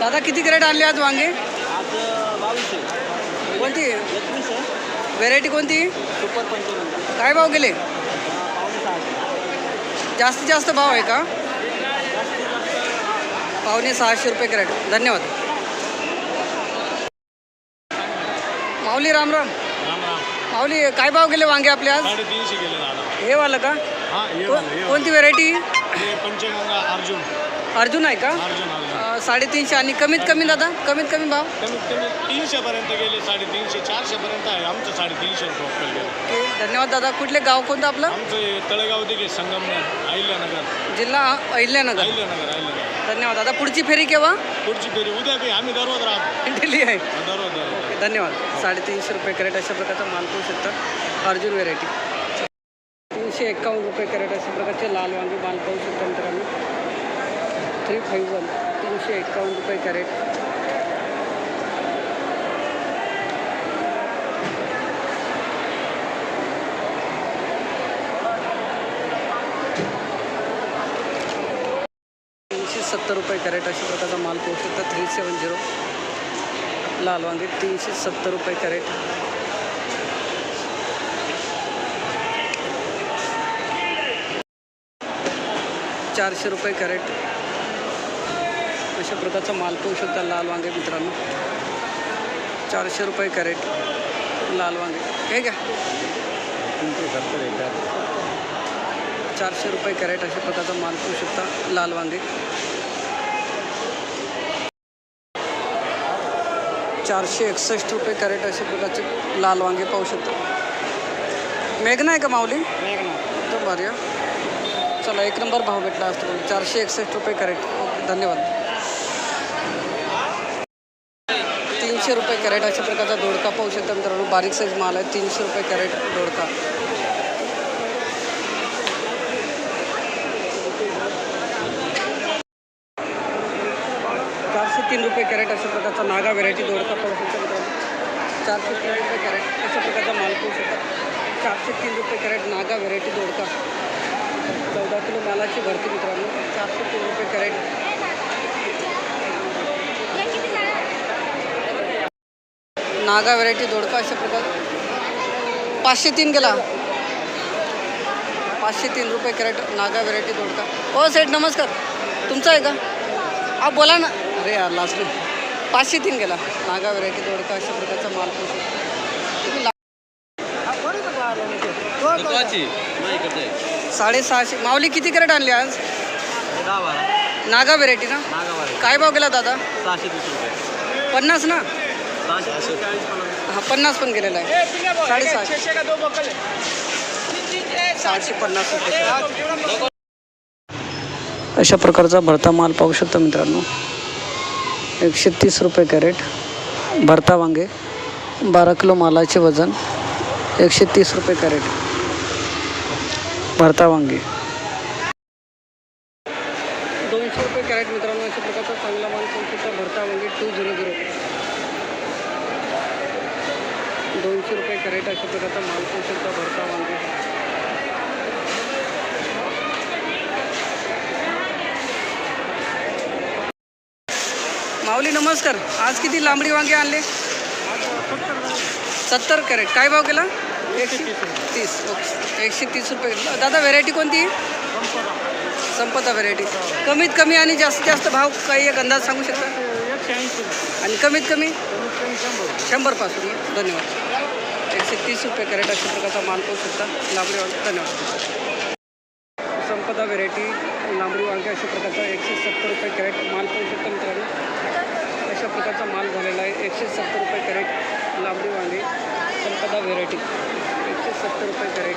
दादा किती कॅरेट आणले आज वांगे? कोणती? व्हेरायटी कोणती? काय भाव गेले? जास्तीत जास्त भाव आहे का? पावणे सहाशे रुपये कॅरेट. धन्यवाद. माऊली राम राम. राम राम. माऊली काय भाव गेले वांगे आपले आज? हे वालं का? हा. कोणती व्हेरायटी पंचगंगा अर्जुन. अर्जुन आहे का? साडेतीनशे आणि कमीत कमी दादा कमीत कमी भाव? कमीत कमी तीनशे पर्यंत गेले साडेतीनशे चारशे पर्यंत आहे. आमचं साडेतीनशे रुपये गेलं. ओके धन्यवाद दादा. कुठले गाव कोणतं आपलं? आमचं हे तळेगाव दिघे संगमनेर अहिल्यानगर. जिल्हा अहिल्यानगर. अहिल्यानगर अहिल्यानगर. धन्यवाद दादा. पुढची फेरी केव्हा? पुढची फेरी उद्या काही आम्ही दररोज राहतो. दिल्ली आहे. दररोज दररोज. ओके धन्यवाद. साडेतीनशे रुपये कॅरेट अशा प्रकारचा माल पाहू शकता. अर्जुन व्हेरायटी. तीनशे एक्कावन्न रुपये कॅरेट अशा प्रकारचे लाल वांगे माल पाहू शकता मित्रांनो. थ्री फाईव्ह वन तीनशे एक्कावन्न रुपये कॅरेट. तीनशे सत्तर रुपये कॅरेट अशा प्रकारचा माल पोहोचू शकता. Three seven zero. लाल वांगे तीनशे सत्तर रुपये कॅरेट. चारशे रुपये कॅरेट. अशा प्रकारचा माल पाहू शकता लाल वांगे मित्रांनो. चारशे रुपये कॅरेट लाल वांगे. हे घ्या. चारशे रुपये कॅरेट अशा प्रकारचा माल पाहू शकता लाल वांगे. चारशे एकसष्ट रुपये कॅरेट अशा प्रकारचे लाल वांगे पाहू शकता. मेघना आहे का माऊली? एकदम भारी. चला एक नंबर भाव भेटला असतो चारशे एकसष्ट रुपये कॅरेट. ओके धन्यवाद. तीनशे रुपये कॅरेट अशा प्रकारचा दोडका पाहू शकता मित्रांनो. बारीक साईज माल आहे तीनशे रुपये कॅरेट दोडका. चारशे तीन रुपये कॅरेट अशा प्रकारचा नागा व्हेरायटी दोडका पाहू शकता मित्रांनो. चारशे तीन रुपये कॅरेट अशा प्रकारचा माल पाहू शकता. चारशे तीन रुपये कॅरेट नागा व्हेरायटी दोडका. चौदा किलो मालाची भरती मित्रांनो. चारशे तीन रुपये कॅरेट नागा व्हेरायटी दोडका अशा प्रकार. पाचशे तीन गेला. पाचशे तीन रुपये कॅरेट नागा व्हेरायटी दोडका. हो सेठ नमस्कार. तुमचा आहे का? हा बोला ना. अरे यार लास्ट पाचशे तीन गेला. नागा व्हेरायटी दोडका अशा प्रकारचा माल पोहोचतो साडेसहाशे. माऊली किती कॅरेट आणली आज? नागा व्हेरायटी ना? काय भाव गेला दादा? सहाशे पन्नास ना? हा पन्नास पण गेलेला आहे. साडेसहाशे सहाशे पन्नास रुपये. अशा प्रकारचा भरता माल पाहू शकता मित्रांनो. एकशे तीस रुपये कॅरेट. भरता वांगे. बारा किलो मालाचे वजन. एकशे तीस रुपये कॅरेट. भरता वांगे. दोनशे रुपये कॅरेट मित्रांनो अशा प्रकारचा चांगला माल पाहू शकता. भरता वांगे टू झिरो झिरो रुपये कॅरेट अशा प्रकारचा माल पाहू शकता भरता वांगे माऊली नमस्कार. आज किती लांबडी वांगे आणले? सत्तर कॅरेट. काय भाव केला? एकशे तीस. ओके. एकशे तीस रुपये दादा व्हेरायटी कोणती? संपदा व्हेरायटी कमीत कमी आणि जास्तीत जास्त भाव काही एक अंदाज सांगू शकता? आणि कमीत कमी? शंभरपासून. धन्यवाद. एकशे तीस रुपये कॅरेट अशा प्रकारचा माल पाहू लांबडी वांगे धन्यवाद. संपदा व्हेरायटी लांबडी वांगे अशा प्रकारचा एकशे सत्तर रुपये कॅरेट माल पाहू शकता मित्रांनो अशा प्रकारचा माल झालेला आहे. एकशे सत्तर रुपये कॅरेट लांबडी वांगे संपदा व्हेरायटी. एकशे सत्तर रुपये कॅरेट.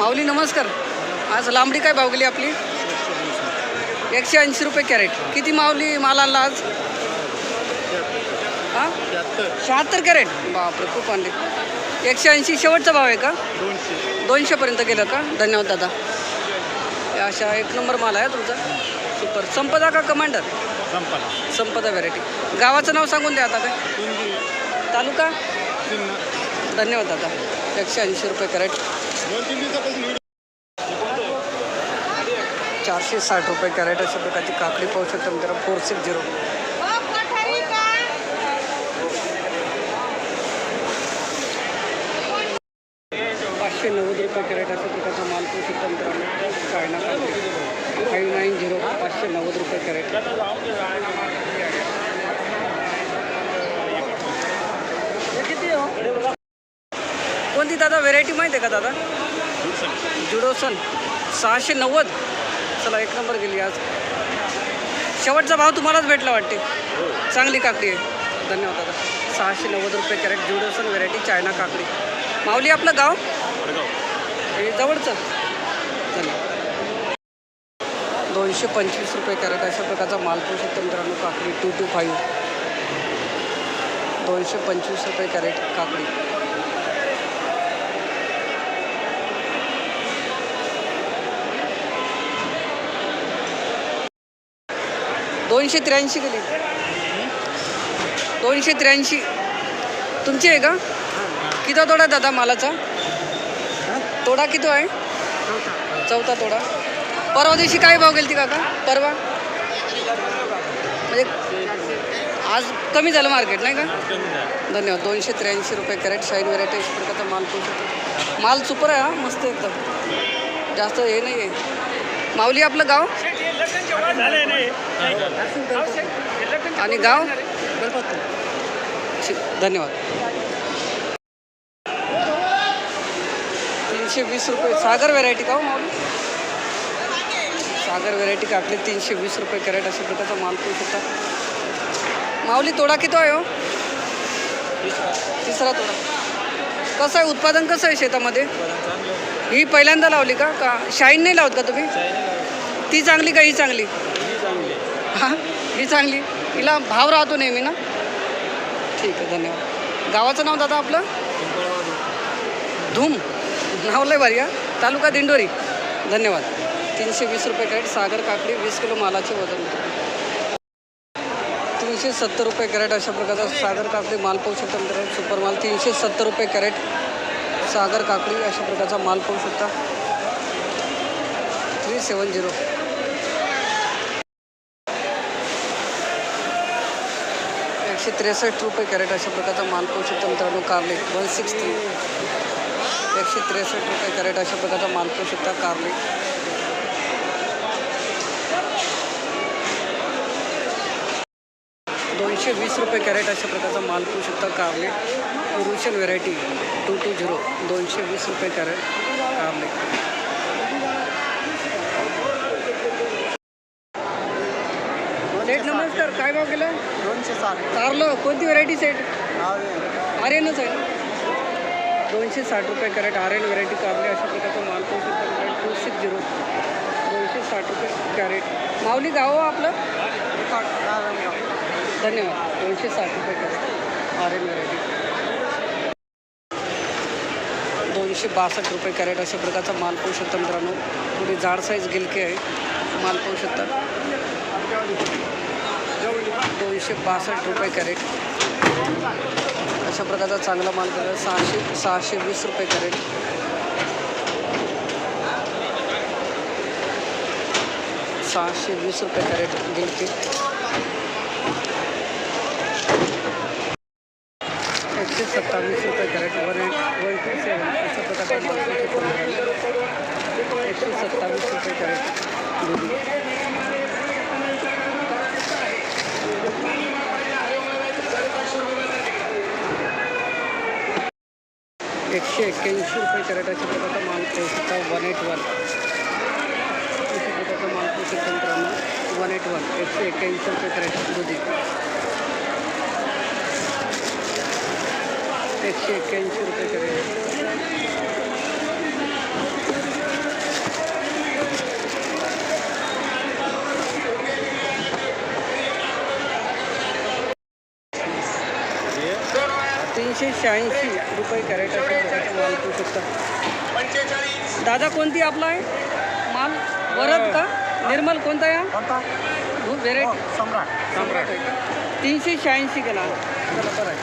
माऊली नमस्कार. आज लांबडी काय भाव गेली आपली? एकशे ऐंशी रुपये कॅरेट. किती माऊली माल आणला आज? हां? शहात्तर कॅरेट? बापरे खूप आणले. एकशे ऐंशी शेवटचा भाव आहे का? दोनशे. दोनशेपर्यंत गेलं का? धन्यवाद दादा. अशा एक नंबर माल आहे तुमचा. सुपर संपदा का कमांडर संपला संपदा व्हेरायटी गावाचं नाव सांगून द्या आता काय? तालुका? धन्यवाद दादा. एकशे ऐंशी रुपये कॅरेट. चारशे साठ रुपये कॅरेट अशा प्रकारची काकडी पाहू शकता मित्रांनो. Four six zero. पाचशे नव्वद रुपये कॅरेट अशा प्रकारचा माल पाहू शकता मित्रांनो. चायना काकडी. फाईव्ह नाईन झिरो पाचशे नव्वद रुपये कॅरेट. कोणती दादा? व्हेरायटी माहिती आहे का दादा? जुडोसन सहाशे नव्वद. चला एक नंबर गेली आज. शेवटचा भाव तुम्हालाच भेटला वाटते. चांगली काकडी आहे. धन्यवाद दादा. सहाशे नव्वद रुपये कॅरेट जुडोसन व्हेरायटी चायना काकडी. माऊली आपलं गाव? हे जवळचं? धन्यवाद. दोनशे पंचवीस रुपये कॅरेट अशा प्रकारचा माल पाहू शकतो मित्रांनो काकडी टू टू फाईव्ह दोनशे पंचवीस रुपये कॅरेट काकडी. दोनशे त्र्याऐंशी गेली. दोनशे त्र्याऐंशी. तुमची आहे का? किती तोडा दादा मालाचा? तोडा किती आहे? चौथा तोडा. परवा दिवशी काय भाव गेली ती काका? परवा? म्हणजे आज कमी झालं मार्केट नाही का? धन्यवाद. दोनशे त्र्याऐंशी रुपये कॅरेट शाईन व्हरायटी अशा प्रकारचा माल पोहोचू माल सुपर आहे हा. मस्त एकदम. जास्त हे नाही आहे माऊली आपलं गाव? आणि गाव? ठीक, धन्यवाद. तीनशे वीस रुपये. सागर व्हेरायटी का हो माऊली? सागर व्हेरायटी काकडी तीनशे वीस रुपये कॅरेट अशा प्रकारचा माल पोहू शकता माऊली तोडा किती आहे हो? तिसरा तोडा. कसं आहे? उत्पादन कसं आहे शेतामध्ये? ही पहिल्यांदा लावली का? का शाईन नाही लावत का तुम्ही? ती चांगली का ही चांगली? हां ही? चांगली? हिला भाव राहतो नेहमी ना? ठीक आहे धन्यवाद. गावाचं नाव दादा आपलं? धूम. नाव लय भारी हा? तालुका दिंडोरी. धन्यवाद. तीनशे वीस रुपये कॅरेट सागर काकडी वीस किलो मालाचे वजन. तीनशे सत्तर रुपये कॅरेट अशा प्रकारचा सागर काकडी माल पाहू शकता मित्रांनो सुपर माल. तीनशे सत्तर रुपये कॅरेट सागर काकडी अशा प्रकारचा माल पाहू शकता. Seven zero. एकशे त्रेसष्ट रुपये कॅरेट अशा प्रकारचा माल पाहू शकता मित्रांनो कारले. वन सिक्स थ्री एकशे त्रेसष्ट रुपये कॅरेट अशा प्रकारचा माल पाहू शकता कारले. दोनशे वीस रुपये कॅरेट अशा प्रकारचा माल पाहू शकता कारले. रुशन व्हेरायटी टू टू झिरो दोनशे वीस रुपये कॅरेट कारले सेट नमस्कार काय भाव केलं? दोनशे साठ. कारलं? कोणती व्हेरायटी सेट आर्यनच आहे. ना दोनशे साठ रुपये कॅरेट आर्यन व्हेरायटी कारले अशा प्रकारचा माल पाहू शकता टू सिक्स झिरो दोनशे साठ रुपये कॅरेट. माऊली गाव आपलं? धन्यवाद. दोनशे साठ रुपये कॅरेट आर्यन व्हेरायटी दोनशे बासष्ट रुपये कॅरेट अशा प्रकारचा माल पाहू शकता मित्रांनो. थोडी जाड साईज गिलकी आहे. माल पाहू शकता. दोनशे बासष्ट रुपये कॅरेट. अशा प्रकारचा चांगला माल केला. सहाशे सहाशे वीस रुपये कॅरेट. सहाशे वीस रुपये कॅरेट गिलकी एकशे सत्तावीस रुपये crate one eight one two seven अशा प्रकारचा माल एकशे सत्तावीस रुपये कॅरेट दुधी एकशे एक्क्याऐंशी रुपये कॅरेट अशा प्रकारचा माल पाहू शकता वन एट वन. अशा प्रकारचा माल पाहू शकता मित्रांनो. One eight one. एकशे एक्क्याऐंशी रुपये कॅरेट दुधी एकशे एक्क्याऐंशी रुपये कॅरेट. शहाऐंशी रुपये कॅरेट माल पाहू शकता दादा कोणती आपला आहे? माल? वरद का? निर्मल कोणता या? व्हेरायटी सम्राट. सम्राट. आहे का तीनशे शहाऐंशी केला. आहे.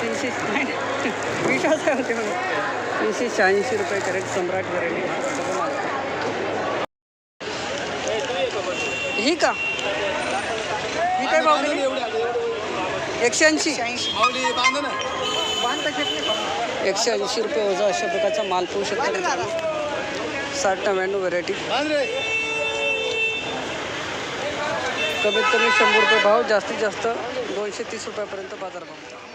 तीनशे नाही. विश्वास आहे होते तीनशे शहाऐंशी रुपये कॅरेट सम्राट व्हेरायटी ही का? ही काय भाव एकशे ऐंशी. एकशे ऐंशी रुपये वजा अशा प्रकारचा माल पाहू शकता साठ नव्याण्णव व्हरायटी कमीत कमी शंभर रुपये भाव जास्तीत जास्त दोनशे तीस रुपयापर्यंत बाजार भाव